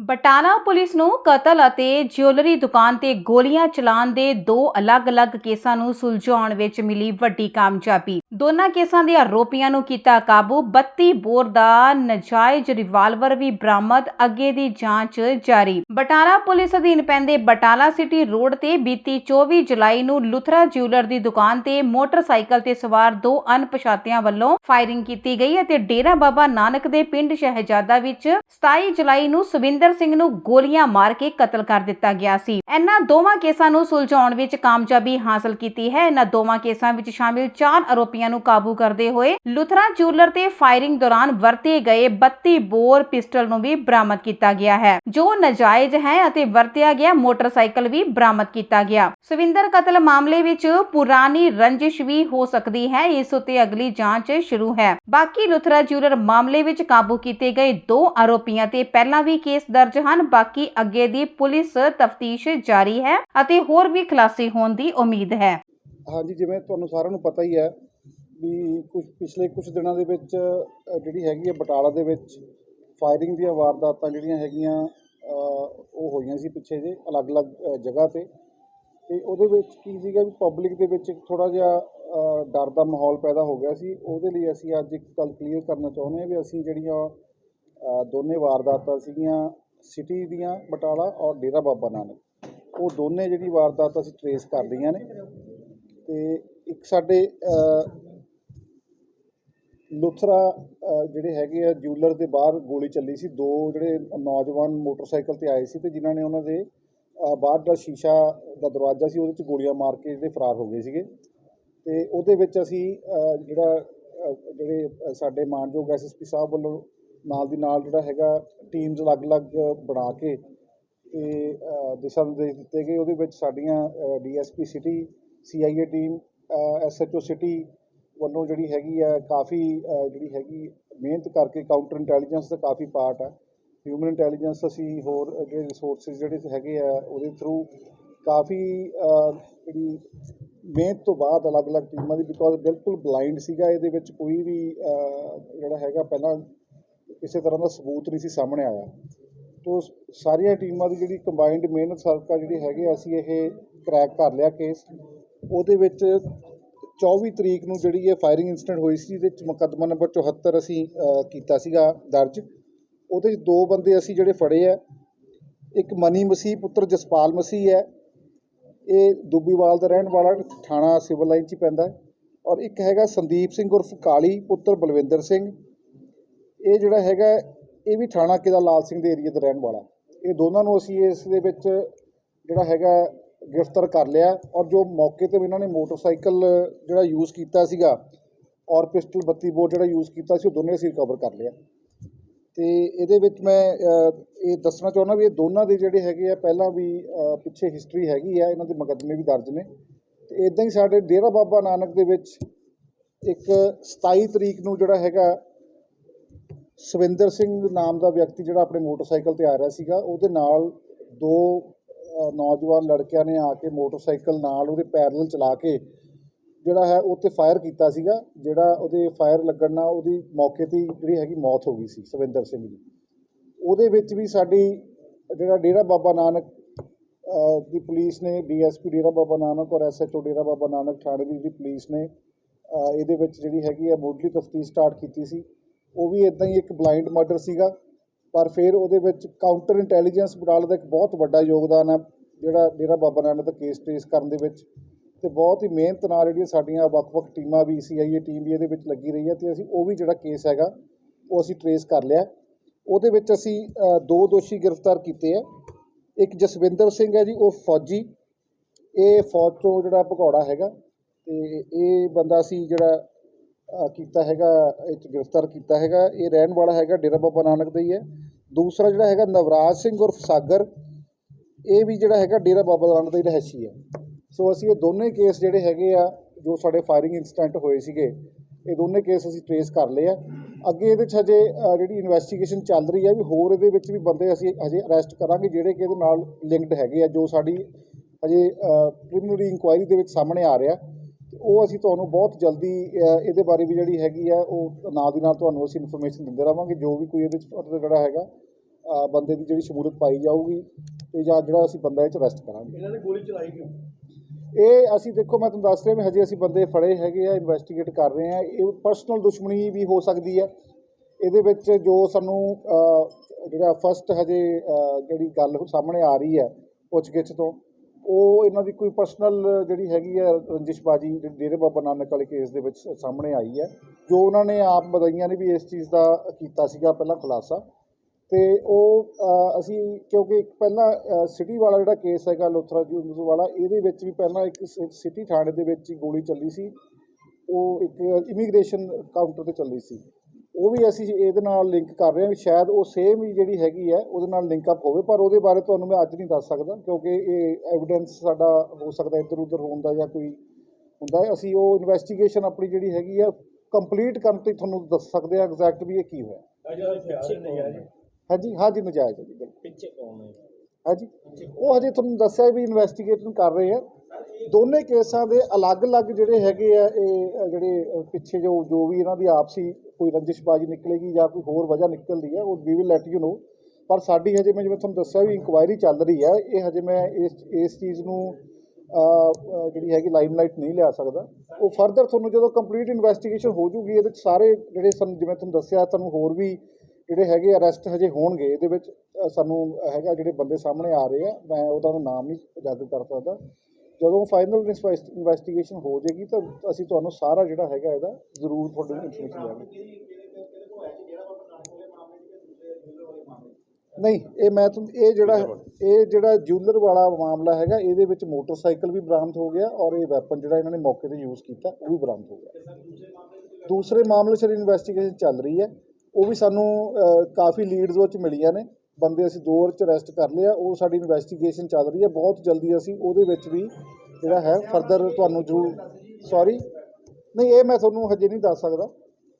Batala police ਨੂੰ ਕਤਲ ਅਤੇ ਜਿਊਲਰੀ ਦੁਕਾਨ ਤੇ ਗੋਲੀਆਂ ਚਲਾਉਣ ਦੇ ਦੋ ਅਲੱਗ-ਅਲੱਗ ਕੇਸਾਂ ਨੂੰ ਸੁਲਝਾਉਣ ਵਿੱਚ ਮਿਲੀ ਵੱਡੀ ਕਾਮਯਾਬੀ। ਦੋਨਾਂ ਕੇਸਾਂ ਦੇ ਆਰੋਪੀਆਂ ਨੂੰ ਕੀਤਾ ਕਾਬੂ। 32 ਬੋਰ ਦਾ ਨਜਾਇਜ਼ ਰਿਵਾਲਵਰ ਵੀ ਬਰਾਮਦ, ਅੱਗੇ ਦੀ ਜਾਂਚ ਜਾਰੀ। ਬਟਾਲਾ ਪੁਲਿਸ ਅਧੀਨ ਪੈਂਦੇ ਬਟਾਲਾ ਸਿਟੀ ਰੋਡ ਤੇ ਬੀਤੀ 24 ਜੁਲਾਈ ਨੂੰ ਲੁਥਰਾ ਜਿਊਲਰ ਦੀ ਦੁਕਾਨ ਤੇ ਮੋਟਰਸਾਈਕਲ ਤੇ ਸਵਾਰ ਦੋ ਅਣਪਛਾਤਿਆਂ ਵੱਲੋਂ ਫਾਇਰਿੰਗ ਕੀਤੀ ਗਈ ਅਤੇ ਡੇਰਾ ਬਾਬਾ ਨਾਨਕ ਦੇ ਪਿੰਡ ਸ਼ਹਿਜ਼ਾਦਾ ਵਿੱਚ 27 ਜੁਲਾਈ ਨੂੰ ਸੁਵਿੰਦਰ ਸਿੰਘ ਨੂੰ ਗੋਲੀਆਂ ਮਾਰ ਕੇ ਕਤਲ ਕਰ ਦਿੱਤਾ ਗਿਆ ਸੀ। ਇਹਨਾਂ ਦੋਵਾਂ ਕੇਸਾਂ ਨੂੰ ਸੁਲਝਾਉਣ ਵਿੱਚ ਕਾਮਯਾਬੀ ਹਾਸਲ ਕੀਤੀ ਹੈ। ਇਹਨਾਂ ਦੋਵਾਂ ਕੇਸਾਂ ਵਿੱਚ ਸ਼ਾਮਿਲ ਚਾਰ ਆਰੋਪੀਆਂ ਨੂੰ ਕਾਬੂ ਕਰਦੇ ਹੋਏ ਲੁਥਰਾ ਜੂਲਰ ਤੇ ਫਾਇਰਿੰਗ ਦੌਰਾਨ ਵਰਤੇ ਗਏ 32 ਬੋਰ ਪਿਸਟਲ ਨੂੰ ਵੀ ਬਰਾਮਦ ਕੀਤਾ ਗਿਆ ਹੈ। ਜੋ ਨਜਾਇਜ਼ ਹੈ ਅਤੇ ਵਰਤਿਆ ਗਿਆ ਮੋਟਰਸਾਈਕਲ ਵੀ ਬਰਾਮਦ ਕੀਤਾ ਗਿਆ। ਸੁਵਿੰਦਰ ਕਤਲ ਮਾਮਲੇ ਵਿੱਚ ਪੁਰਾਣੀ ਰੰਜਿਸ਼ ਵੀ ਹੋ ਸਕਦੀ ਹੈ। ਇਸ ਉਤੇ ਅਗਲੀ ਜਾਂਚ ਸ਼ੁਰੂ ਹੈ। ਬਾਕੀ ਲੁਥਰਾ ਜੂਲਰ ਮਾਮਲੇ ਵਿੱਚ ਕਾਬੂ ਕੀਤੇ ਗਏ ਦੋ ਆਰੋਪੀਆਂ ਤੇ ਪਹਿਲਾਂ ਵੀ ਕੇਸ ਦਰਜ ਹਨ। ਬਾਕੀ ਅੱਗੇ ਦੀ ਪੁਲਿਸ ਤਫਤੀਸ਼ ਜਾਰੀ ਹੈ ਅਤੇ ਹੋਰ ਵੀ ਖੁਲਾਸੇ ਹੋਣ ਦੀ ਉਮੀਦ ਹੈ। ਹਾਂਜੀ, ਜਿਵੇਂ ਤੁਹਾਨੂੰ ਸਾਰਿਆਂ ਨੂੰ ਪਤਾ ਹੀ ਹੈ ਵੀ ਕੁਝ ਪਿਛਲੇ ਕੁਝ ਦਿਨਾਂ ਦੇ ਵਿੱਚ ਜਿਹੜੀ ਹੈਗੀ ਹੈ ਬਟਾਲਾ ਦੇ ਵਿੱਚ ਫਾਇਰਿੰਗ ਦੀਆਂ ਵਾਰਦਾਤਾਂ ਜਿਹੜੀਆਂ ਹੈਗੀਆਂ ਉਹ ਹੋਈਆਂ ਸੀ ਪਿੱਛੇ ਜੇ ਅਲੱਗ-ਅਲੱਗ ਜਗ੍ਹਾ ਤੇ। ਤੇ ਉਹਦੇ ਵਿੱਚ ਕੀ ਸੀਗਾ ਵੀ ਪਬਲਿਕ ਦੇ ਵਿੱਚ ਥੋੜਾ ਜਿਹਾ ਡਰ ਦਾ ਮਾਹੌਲ ਪੈਦਾ ਹੋ ਗਿਆ ਸੀ। ਉਹਦੇ ਲਈ ਅਸੀਂ ਅੱਜ ਇੱਕ ਗੱਲ ਕਲੀਅਰ ਕਰਨਾ ਚਾਹੁੰਦੇ ਹਾਂ ਵੀ ਅਸੀਂ ਜਿਹੜੀਆਂ ਦੋਨੇ ਵਾਰਦਾਤਾਂ ਸੀਗੀਆਂ ਸਿਟੀ ਦੀਆਂ ਬਟਾਲਾ ਔਰ ਡੇਰਾ ਬਾਬਾ ਨਾਨਕ। ਉਹ ਦੋਨੇ ਜਿਹੜੀ ਵਾਰਦਾਤ ਅਸੀਂ ਟਰੇਸ ਕਰ ਲਈਆਂ ਨੇ ਤੇ ਇੱਕ ਸਾਡੇ ਲੁਥਰਾ ਜਿਹੜੇ ਹੈਗੇ ਆ ਜੂਲਰ ਦੇ ਬਾਹਰ ਗੋਲੀ ਚੱਲੀ ਸੀ। ਦੋ ਜਿਹੜੇ ਨੌਜਵਾਨ ਮੋਟਰਸਾਈਕਲ ਤੇ ਆਏ ਸੀ ਤੇ ਜਿਨ੍ਹਾਂ ਨੇ ਉਹਨਾਂ ਦੇ ਬਾਹਰ ਦਾ ਸ਼ੀਸ਼ਾ ਦਾ ਦਰਵਾਜ਼ਾ ਸੀ ਉਹਦੇ 'ਚ ਗੋਲੀਆਂ ਮਾਰ ਕੇ ਜਿਹੜੇ ਫਰਾਰ ਹੋ ਗਏ ਸੀਗੇ। ਤੇ ਉਹਦੇ ਵਿੱਚ ਅਸੀਂ ਜਿਹੜਾ ਅ, ਜਿਹੜੇ ਅ, ਸਾਡੇ ਮਾਨਯੋਗ ਐਸਐਸਪੀ ਸਾਹਿਬ ਵੱਲੋਂ ਨਾਲ ਦੀ ਨਾਲ ਜਿਹੜਾ ਹੈਗਾ ਟੀਮਸ ਅਲੱਗ-ਅਲੱਗ ਬਣਾ ਕੇ ਤੇ ਦਿਸ਼ਾ ਨਿਰਦੇਸ਼ ਦਿੱਤੇ ਗਏ। ਉਹਦੇ ਵਿੱਚ ਸਾਡੀਆਂ DSP city CIA team SHO city ਵੱਲੋਂ ਜਿਹੜੀ ਹੈਗੀ ਆ, ਕਾਫੀ ਜਿਹੜੀ ਹੈਗੀ ਮਿਹਨਤ ਕਰਕੇ ਕਾਊਂਟਰ ਇੰਟੈਲੀਜੈਂਸ ਦਾ ਕਾਫੀ ਪਾਰਟ ਆ। ਹਿਊਮਨ ਇੰਟੈਲੀਜੈਂਸ ਅਸੀਂ ਹੋਰ ਜਿਹੜੇ ਰਿਸੋਰਸਿਸ ਜਿਹੜੇ ਹੈਗੇ ਆ, ਉਹਦੇ ਥਰੂ ਕਾਫੀ ਜਿਹੜੀ ਮਿਹਨਤ ਤੋਂ ਬਾਅਦ ਅਲੱਗ-ਅਲੱਗ ਟੀਮਾਂ ਦੀ ਬਿਕੋਜ਼ ਬਿਲਕੁਲ ਬਲਾਈਂਡ ਸੀਗਾ ਇਹਦੇ ਵਿੱਚ ਕੋਈ ਵੀ ਜਿਹੜਾ ਹੈਗਾ, ਪਹਿਲਾਂ ਕਿਸੇ ਤਰ੍ਹਾਂ ਦਾ ਸਬੂਤ ਨਹੀਂ ਸੀ ਸਾਹਮਣੇ ਆਇਆ। ਤੋ ਸਾਰੀਆਂ ਟੀਮਾਂ ਦੀ ਜਿਹੜੀ ਕੰਬਾਈਨਡ ਮਿਹਨਤ ਸਦਕਾ ਜਿਹੜੀ ਹੈਗੇ ਅਸੀਂ ਇਹ ਕ੍ਰੈਕ ਕਰ ਲਿਆ ਕੇਸ ਉਹਦੇ ਵਿੱਚ 24 ਤਰੀਕ ਨੂੰ ਜਿਹੜੀ ਇਹ ਫਾਇਰਿੰਗ ਇਨਸੀਡੈਂਟ ਹੋਈ ਸੀ ਇਹਦੇ ਵਿੱਚ ਮੁਕੱਦਮਾ ਨੰਬਰ 74 ਅਸੀਂ ਕੀਤਾ ਸੀਗਾ ਦਰਜ। ਉਹਦੇ 'ਚ ਦੋ ਬੰਦੇ ਅਸੀਂ ਜਿਹੜੇ ਫੜੇ ਆ, ਇੱਕ ਮਨੀ ਮਸੀਹ, ਪੁੱਤਰ ਜਸਪਾਲ ਮਸੀਹ ਹੈ। ਇਹ ਦੁੱਬੀਵਾਲ ਦਾ ਰਹਿਣ ਵਾਲਾ ਥਾਣਾ ਸਿਵਲ ਲਾਈਨ 'ਚ ਪੈਂਦਾ ਔਰ ਇੱਕ ਹੈਗਾ ਸੰਦੀਪ ਸਿੰਘ ਉਰਫ ਕਾਲੀ, ਪੁੱਤਰ ਬਲਵਿੰਦਰ ਸਿੰਘ। ਇਹ ਜਿਹੜਾ ਹੈਗਾ, ਇਹ ਵੀ ਥਾਣਾ ਕਿਲਾ ਲਾਲ ਸਿੰਘ ਦੇ ਏਰੀਆ ਦਾ ਰਹਿਣ ਵਾਲਾ। ਇਹ ਦੋਨਾਂ ਨੂੰ ਅਸੀਂ ਇਸ ਦੇ ਵਿੱਚ ਜਿਹੜਾ ਹੈਗਾ, ਗ੍ਰਿਫਤਾਰ ਕਰ ਲਿਆ ਔਰ ਜੋ ਮੌਕੇ ਤੇ ਇਹਨਾਂ ਨੇ ਮੋਟਰਸਾਈਕਲ ਜਿਹੜਾ ਯੂਜ਼ ਕੀਤਾ ਸੀਗਾ ਔਰ ਪਿਸਟਲ 32 ਬੋਰ ਜਿਹੜਾ ਯੂਜ਼ ਕੀਤਾ ਸੀ, ਉਹ ਦੋਨੇ ਅਸੀਂ ਰਿਕਵਰ ਕਰ ਲਿਆ। ਤੇ ਇਹਦੇ ਵਿੱਚ ਮੈਂ ਇਹ ਦੱਸਣਾ ਚਾਹੁੰਦਾ ਵੀ ਇਹ ਦੋਨਾਂ ਦੇ ਜਿਹੜੇ ਹੈਗੇ ਆ, ਪਹਿਲਾਂ ਵੀ ਪਿੱਛੇ ਹਿਸਟਰੀ ਹੈਗੀ ਆ, ਇਹਨਾਂ ਦੇ ਮੁਕੱਦਮੇ ਵੀ ਦਰਜ ਨੇ। ਤੇ ਇਦਾਂ ਹੀ ਸਾਡੇ ਡੇਰਾ ਬਾਬਾ ਨਾਨਕ ਦੇ ਵਿੱਚ ਇੱਕ 27 ਤਰੀਕ ਨੂੰ ਜਿਹੜਾ ਹੈਗਾ ਸਵਿੰਦਰ ਸਿੰਘ ਨਾਮ ਦਾ ਵਿਅਕਤੀ ਜਿਹੜਾ ਆਪਣੇ ਮੋਟਰਸਾਈਕਲ ਤੇ ਆ ਰਿਹਾ ਸੀਗਾ, ਉਹਦੇ ਨਾਲ ਦੋ ਨੌਜਵਾਨ ਲੜਕਿਆਂ ਨੇ ਆ ਕੇ ਮੋਟਰਸਾਈਕਲ ਨਾਲ ਉਹਦੇ ਪੈਰਲਲ ਚਲਾ ਕੇ ਜਿਹੜਾ ਹੈ ਉਹ ਤੇ ਫਾਇਰ ਕੀਤਾ ਸੀਗਾ, ਜਿਹੜਾ ਉਹਦੇ ਫਾਇਰ ਲੱਗਣ ਨਾਲ ਉਹਦੀ ਮੌਕੇ ਤੇ ਜਿਹੜੀ ਹੈਗੀ ਮੌਤ ਹੋ ਗਈ ਸੀ, ਸਵਿੰਦਰ ਸਿੰਘ ਦੀ। ਉਹਦੇ ਵਿੱਚ ਵੀ ਸਾਡੀ ਜਿਹੜਾ ਡੇਰਾ ਬਾਬਾ ਨਾਨਕ ਦੀ ਪੁਲਿਸ ਨੇ, ਡੀਐਸਪੀ ਡੇਰਾ ਬਾਬਾ ਨਾਨਕ ਔਰ ਐਸਐਚਓ ਡੇਰਾ ਬਾਬਾ ਨਾਨਕ ਥਾਣੇ ਦੀ ਜਿਹੜੀ ਪੁਲਿਸ ਨੇ ਇਹਦੇ ਵਿੱਚ ਜਿਹੜੀ ਹੈਗੀ ਆ ਮੁੱਢਲੀ ਤਫਤੀਸ਼ ਸਟਾਰਟ ਕੀਤੀ ਸੀ। ਉਹ ਵੀ ਇਦਾਂ ਹੀ ਇੱਕ ਬਲਾਈਂਡ ਮਰਡਰ ਸੀਗਾ। ਪਰ ਫਿਰ ਉਹਦੇ ਵਿੱਚ ਕਾਊਂਟਰ ਇੰਟੈਲੀਜੈਂਸ ਬਟਾਲਾ ਦਾ ਇੱਕ ਬਹੁਤ ਵੱਡਾ ਯੋਗਦਾਨ ਹੈ ਜਿਹੜਾ ਡੇਰਾ ਬਾਬਾ ਨਾਨਕ ਦਾ ਕੇਸ ਟ੍ਰੇਸ ਕਰਨ ਦੇ ਵਿੱਚ। ਤੇ ਬਹੁਤ ਹੀ ਮਿਹਨਤ ਨਾਲ ਜਿਹੜੀਆਂ ਸਾਡੀਆਂ ਵੱਖ-ਵੱਖ ਟੀਮਾਂ ਵੀ ਸੀਆਈਏ ਟੀਮ ਵੀ ਇਹਦੇ ਵਿੱਚ ਲੱਗੀ ਰਹੀ ਹੈ ਤੇ ਅਸੀਂ ਉਹ ਵੀ ਜਿਹੜਾ ਕੇਸ ਹੈਗਾ, ਉਹ ਅਸੀਂ ਟ੍ਰੇਸ ਕਰ ਲਿਆ। ਉਹਦੇ ਵਿੱਚ ਅਸੀਂ ਦੋ ਦੋਸ਼ੀ ਗ੍ਰਿਫਤਾਰ ਕੀਤੇ ਆ। ਇੱਕ ਜਸਵਿੰਦਰ ਸਿੰਘ ਹੈ ਜੀ, ਉਹ ਫੌਜੀ। ਇਹ ਫੌਜ ਤੋਂ ਜਿਹੜਾ ਭਗੌੜਾ ਹੈਗਾ ਤੇ ਇਹ ਬੰਦਾ ਸੀ ਜਿਹੜਾ ਕੀਤਾ ਹੈਗਾ, ਇਹ 'ਚ ਗ੍ਰਿਫਤਾਰ ਕੀਤਾ ਹੈਗਾ, ਇਹ ਰਹਿਣ ਵਾਲਾ ਹੈਗਾ ਡੇਰਾ ਬਾਬਾ ਨਾਨਕ ਦਾ ਹੀ ਹੈ। ਦੂਸਰਾ ਜਿਹੜਾ ਹੈਗਾ ਨਵਰਾਜ ਸਿੰਘ ਉਰਫ ਸਾਗਰ, ਇਹ ਵੀ ਜਿਹੜਾ ਹੈਗਾ ਡੇਰਾ ਬਾਬਾ ਨਾਨਕ ਦਾ ਹੀ ਰਹਿਸ਼ੀ ਹੈ। ਸੋ ਅਸੀਂ ਇਹ ਦੋਨੇ ਕੇਸ ਜਿਹੜੇ ਹੈਗੇ ਆ, ਜੋ ਸਾਡੇ ਫਾਇਰਿੰਗ ਇਨਸੀਡੈਂਟ ਹੋਏ ਸੀਗੇ, ਇਹ ਦੋਨੇ ਕੇਸ ਅਸੀਂ ਟ੍ਰੇਸ ਕਰ ਲਏ ਆ। ਅੱਗੇ ਇਹਦੇ 'ਚ ਹਜੇ ਜਿਹੜੀ ਇਨਵੈਸਟੀਗੇਸ਼ਨ ਚੱਲ ਰਹੀ ਹੈ ਵੀ ਹੋਰ ਇਹਦੇ ਵਿੱਚ ਵੀ ਬੰਦੇ ਅਸੀਂ ਹਜੇ ਅਰੈਸਟ ਕਰਾਂਗੇ, ਜਿਹੜੇ ਕਿ ਇਹਦੇ ਨਾਲ ਲਿੰਕਡ ਹੈਗੇ ਆ, ਜੋ ਸਾਡੀ ਹਜੇ ਪ੍ਰੀਲਿਮਿਨਰੀ ਇਨਕੁਆਇਰੀ ਦੇ ਵਿੱਚ ਸਾਹਮਣੇ ਆ ਰਿਹਾ। ਉਹ ਅਸੀਂ ਤੁਹਾਨੂੰ ਬਹੁਤ ਜਲਦੀ ਇਹਦੇ ਬਾਰੇ ਵੀ ਜਿਹੜੀ ਹੈਗੀ ਆ ਉਹ ਨਾਲ ਦੀ ਨਾਲ ਤੁਹਾਨੂੰ ਅਸੀਂ ਇਨਫੋਰਮੇਸ਼ਨ ਦਿੰਦੇ ਰਹਾਂਗੇ ਜੋ ਵੀ ਕੋਈ ਇਹਦੇ 'ਚ ਫਰਦਰ ਜਿਹੜਾ ਹੈਗਾ ਬੰਦੇ ਦੀ ਜਿਹੜੀ ਸ਼ਮੂਲੀਅਤ ਪਾਈ ਜਾਊਗੀ ਤੇ ਜਾਂ ਜਿਹੜਾ ਅਸੀਂ ਬੰਦਾ ਇਹ ਚ ਅਰੈਸਟ ਕਰਾਂਗੇ। ਇਹਨਾਂ ਨੇ ਗੋਲੀ ਚਲਾਈ ਕਿਉਂ? ਇਹ ਅਸੀਂ ਦੇਖੋ ਮੈਂ ਤੁਹਾਨੂੰ ਦੱਸ ਰਿਹਾ ਵੀ ਹਜੇ ਅਸੀਂ ਬੰਦੇ ਫੜੇ ਹੈਗੇ ਆ ਇਨਵੈਸਟੀਗੇਟ ਕਰ ਰਹੇ ਆ। ਇਹ ਪਰਸਨਲ ਦੁਸ਼ਮਣੀ ਵੀ ਹੋ ਸਕਦੀ ਹੈ ਇਹਦੇ ਵਿੱਚ ਜੋ ਸਾਨੂੰ ਜਿਹੜਾ ਫਸਟ ਹਜੇ ਜਿਹੜੀ ਗੱਲ ਸਾਹਮਣੇ ਆ ਰਹੀ ਹੈ ਪੁੱਛਗਿੱਛ ਤੋਂ ਉਹ ਇਹਨਾਂ ਦੀ ਕੋਈ ਪਰਸਨਲ ਜਿਹੜੀ ਹੈਗੀ ਹੈ ਰੰਜਿਸ਼ਬਾਜੀ, ਜਿਹੜੀ ਡੇਰੇ ਬਾਬਾ ਨਾਨਕ ਵਾਲੇ ਕੇਸ ਦੇ ਵਿੱਚ ਸਾਹਮਣੇ ਆਈ ਹੈ, ਜੋ ਉਹਨਾਂ ਨੇ ਆਪ ਬਤਾਈਆਂ ਨੇ ਵੀ ਇਸ ਚੀਜ਼ ਦਾ ਕੀਤਾ ਸੀਗਾ ਪਹਿਲਾਂ ਖੁਲਾਸਾ। ਤੇ ਉਹ ਅਸੀਂ ਕਿਉਂਕਿ ਇੱਕ ਪਹਿਲਾਂ ਸਿਟੀ ਵਾਲਾ ਜਿਹੜਾ ਕੇਸ ਹੈਗਾ ਲੋਥਰਾ ਜੀ ਵਾਲਾ ਇਹਦੇ ਵਿੱਚ ਵੀ ਪਹਿਲਾਂ ਇੱਕ ਸਿਟੀ ਥਾਣੇ ਦੇ ਵਿੱਚ ਹੀ ਗੋਲੀ ਚੱਲੀ ਸੀ। ਉਹ ਇੱਕ ਇਮੀਗ੍ਰੇਸ਼ਨ ਕਾਊਂਟਰ ਤੇ ਚੱਲੀ ਸੀ। ਉਹ ਵੀ ਅਸੀਂ ਇਹਦੇ ਨਾਲ ਲਿੰਕ ਕਰ ਰਹੇ ਹਾਂ ਵੀ ਸ਼ਾਇਦ ਉਹ ਸੇਮ ਹੀ ਜਿਹੜੀ ਹੈਗੀ ਹੈ ਉਹਦੇ ਨਾਲ ਲਿੰਕ ਅਪ ਹੋਵੇ ਪਰ ਉਹਦੇ ਬਾਰੇ ਤੁਹਾਨੂੰ ਮੈਂ ਅੱਜ ਨਹੀਂ ਦੱਸ ਸਕਦਾ ਕਿਉਂਕਿ ਇਹ ਐਵੀਡੈਂਸ ਸਾਡਾ ਹੋ ਸਕਦਾ ਇੱਧਰ ਉੱਧਰ ਹੋਣ ਦਾ ਜਾਂ ਕੋਈ ਹੁੰਦਾ ਹੈ। ਅਸੀਂ ਉਹ ਇਨਵੈਸਟੀਗੇਸ਼ਨ ਆਪਣੀ ਜਿਹੜੀ ਹੈਗੀ ਆ ਕੰਪਲੀਟ ਕਰਨ ਤੇ ਤੁਹਾਨੂੰ ਦੱਸ ਸਕਦੇ ਆ ਐਗਜ਼ੈਕਟ ਵੀ ਇਹ ਕੀ ਹੋਇਆ। ਹਾਂਜੀ ਹਾਂਜੀ ਨਜਾਇਜ਼ ਹੈ ਜੀ ਬਿਲਕੁਲ। ਪਿੱਛੇ ਕੌਣ ਹੈ? ਹਾਂਜੀ। ਉਹ ਹਜੇ ਤੁਹਾਨੂੰ ਦੱਸਿਆ ਵੀ ਇਨਵੈਸਟੀਗੇਸ਼ਨ ਕਰ ਰਹੇ ਆ। ਦੋਨੇ ਕੇਸਾਂ ਦੇ ਅਲੱਗ-ਅਲੱਗ ਜਿਹੜੇ ਹੈਗੇ ਆ, ਇਹ ਜਿਹੜੇ ਪਿੱਛੇ ਜੋ ਜੋ ਵੀ ਇਹਨਾਂ ਦੀ ਆਪਸੀ ਕੋਈ ਰੰਜਿਸ਼ਬਾਜੀ ਨਿਕਲੇਗੀ ਜਾਂ ਕੋਈ ਹੋਰ ਵਜ੍ਹਾ ਨਿਕਲਦੀ ਹੈ, ਉਹ we will let you know ਪਰ ਸਾਡੀ ਹਜੇ ਮੈਂ ਜਿਵੇਂ ਤੁਹਾਨੂੰ ਦੱਸਿਆ ਵੀ ਇਨਕੁਆਇਰੀ ਚੱਲ ਰਹੀ ਹੈ, ਇਹ ਹਜੇ ਮੈਂ ਇਸ ਇਸ ਚੀਜ਼ ਨੂੰ ਜਿਹੜੀ ਹੈਗੀ ਲਾਈਮਲਾਈਟ ਨਹੀਂ ਲਿਆ ਸਕਦਾ। ਉਹ ਫਰਦਰ ਤੁਹਾਨੂੰ ਜਦੋਂ ਕੰਪਲੀਟ ਇਨਵੈਸਟੀਗੇਸ਼ਨ ਹੋ ਜੂਗੀ, ਇਹਦੇ ਵਿੱਚ ਸਾਰੇ ਜਿਹੜੇ ਸਾਨੂੰ ਜਿਵੇਂ ਤੁਹਾਨੂੰ ਦੱਸਿਆ, ਤੁਹਾਨੂੰ ਹੋਰ ਵੀ ਜਿਹੜੇ ਹੈਗੇ ਅਰੈਸਟ ਹਜੇ ਹੋਣਗੇ, ਇਹਦੇ ਵਿੱਚ ਸਾਨੂੰ ਹੈਗਾ ਜਿਹੜੇ ਬੰਦੇ ਸਾਹਮਣੇ ਆ ਰਹੇ ਆ, ਮੈਂ ਉਹਦਾ ਨਾਮ ਨਹੀਂ ਉਜਾਗਰ ਕਰ ਸਕਦਾ। ਜਦੋਂ ਫਾਈਨਲ ਇਨਵੈਸਟੀਗੇਸ਼ਨ ਹੋ ਜਾਏਗੀ ਤਾਂ ਅਸੀਂ ਤੁਹਾਨੂੰ ਸਾਰਾ ਜਿਹੜਾ ਹੈਗਾ ਇਹਦਾ ਜ਼ਰੂਰ ਤੁਹਾਡੇ ਇਨਫੋਰਮੇਸ਼ਨ ਦੇਵਾਂਗੇ। ਨਹੀਂ, ਇਹ ਮੈਂ ਤੁਹਾਨੂੰ ਇਹ ਜਿਹੜਾ ਇਹ ਜਿਹੜਾ ਜੂਲਰ ਵਾਲਾ ਮਾਮਲਾ ਹੈਗਾ, ਇਹਦੇ ਵਿੱਚ ਮੋਟਰਸਾਈਕਲ ਵੀ ਬਰਾਮਦ ਹੋ ਗਿਆ ਔਰ ਇਹ ਵੈਪਨ ਜਿਹੜਾ ਇਹਨਾਂ ਨੇ ਮੌਕੇ ਤੇ ਯੂਜ਼ ਕੀਤਾ, ਉਹ ਵੀ ਬਰਾਮਦ ਹੋ ਗਿਆ। ਦੂਸਰੇ ਮਾਮਲੇ 'ਚ ਇਨਵੈਸਟੀਗੇਸ਼ਨ ਚੱਲ ਰਹੀ ਹੈ, ਉਹ ਵੀ ਸਾਨੂੰ ਕਾਫੀ ਲੀਡਸ ਵਿੱਚ ਮਿਲੀਆਂ ਨੇ। ਬੰਦੇ ਅਸੀਂ ਦੋ ਹੋਰ ਚ ਰੈਸਟ ਕਰ ਲਿਆ ਉਹ ਸਾਡੀ ਇਨਵੈਸਟੀਗੇਸ਼ਨ ਚੱਲ ਰਹੀ ਹੈ ਬਹੁਤ ਜਲਦੀ ਅਸੀਂ ਉਹਦੇ ਵਿੱਚ ਵੀ ਜਿਹੜਾ ਹੈ ਫਰਦਰ ਤੁਹਾਨੂੰ ਜ਼ਰੂਰ ਸੌਰੀ ਨਹੀਂ, ਇਹ ਮੈਂ ਤੁਹਾਨੂੰ ਹਜੇ ਨਹੀਂ ਦੱਸ ਸਕਦਾ।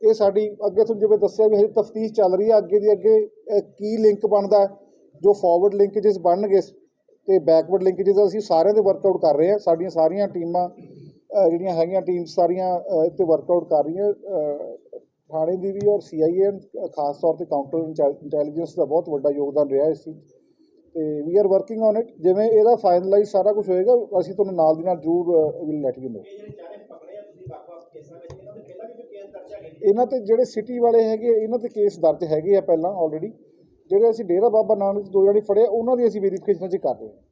ਇਹ ਸਾਡੀ, ਅੱਗੇ ਤੁਹਾਨੂੰ ਜਿਵੇਂ ਦੱਸਿਆ ਵੀ ਹਜੇ ਤਫਤੀਸ਼ ਚੱਲ ਰਹੀ ਹੈ ਅੱਗੇ ਦੀ ਅੱਗੇ ਕੀ ਲਿੰਕ ਬਣਦਾ ਜੋ ਫਾਰਵਰਡ ਲਿੰਕੇजेस ਬਣਨਗੇ, ਤੇ ਬੈਕਵਰਡ ਲਿੰਕੇजेस ਅਸੀਂ ਸਾਰਿਆਂ ਦੇ ਵਰਕਆਊਟ ਕਰ ਰਹੇ ਹਾਂ ਸਾਡੀਆਂ ਸਾਰੀਆਂ ਟੀਮਾਂ ਜਿਹੜੀਆਂ ਹੈਗੀਆਂ ਟੀਮਸ ਸਾਰੀਆਂ ਇੱਥੇ ਵਰਕਆਊਟ ਕਰ ਰਹੀਆਂ ਥਾਣੇ ਦੀ ਵੀ ਔਰ ਸੀਆਈਏ ਖਾਸ ਤੌਰ ਤੇ ਕਾਊਂਟਰ ਇੰਟੈਲੀਜੈਂਸ ਦਾ ਬਹੁਤ ਵੱਡਾ ਯੋਗਦਾਨ ਰਿਹਾ ਇਸ ਚੀਜ਼ 'ਚ। ਤੇ we are working on it ਜਿਵੇਂ ਇਹਦਾ ਫਾਈਨਲਾਈਜ਼ ਸਾਰਾ ਕੁਝ ਹੋਏਗਾ ਅਸੀਂ ਤੁਹਾਨੂੰ ਨਾਲ ਦੀ ਨਾਲ ਜ਼ਰੂਰ ਵਿਲ ਲੈਟ ਯੂ ਨੋ? ਇਹਨਾਂ ਤੇ ਜਿਹੜੇ ਸਿਟੀ ਵਾਲੇ ਹੈਗੇ ਇਹਨਾਂ ਤੇ ਕੇਸ ਦਰਜ ਹੈਗੇ ਆ ਪਹਿਲਾਂ ਆਲਰੇਡੀ ਜਿਹੜੇ ਅਸੀਂ ਡੇਰਾ ਬਾਬਾ ਨਾਨਕ ਦੋ ਜਣੇ ਫੜੇ ਉਹਨਾਂ ਦੀ ਅਸੀਂ ਵੈਰੀਫਿਕੇਸ਼ਨ ਚ ਕਰ ਰਹੇ ਹਾਂ।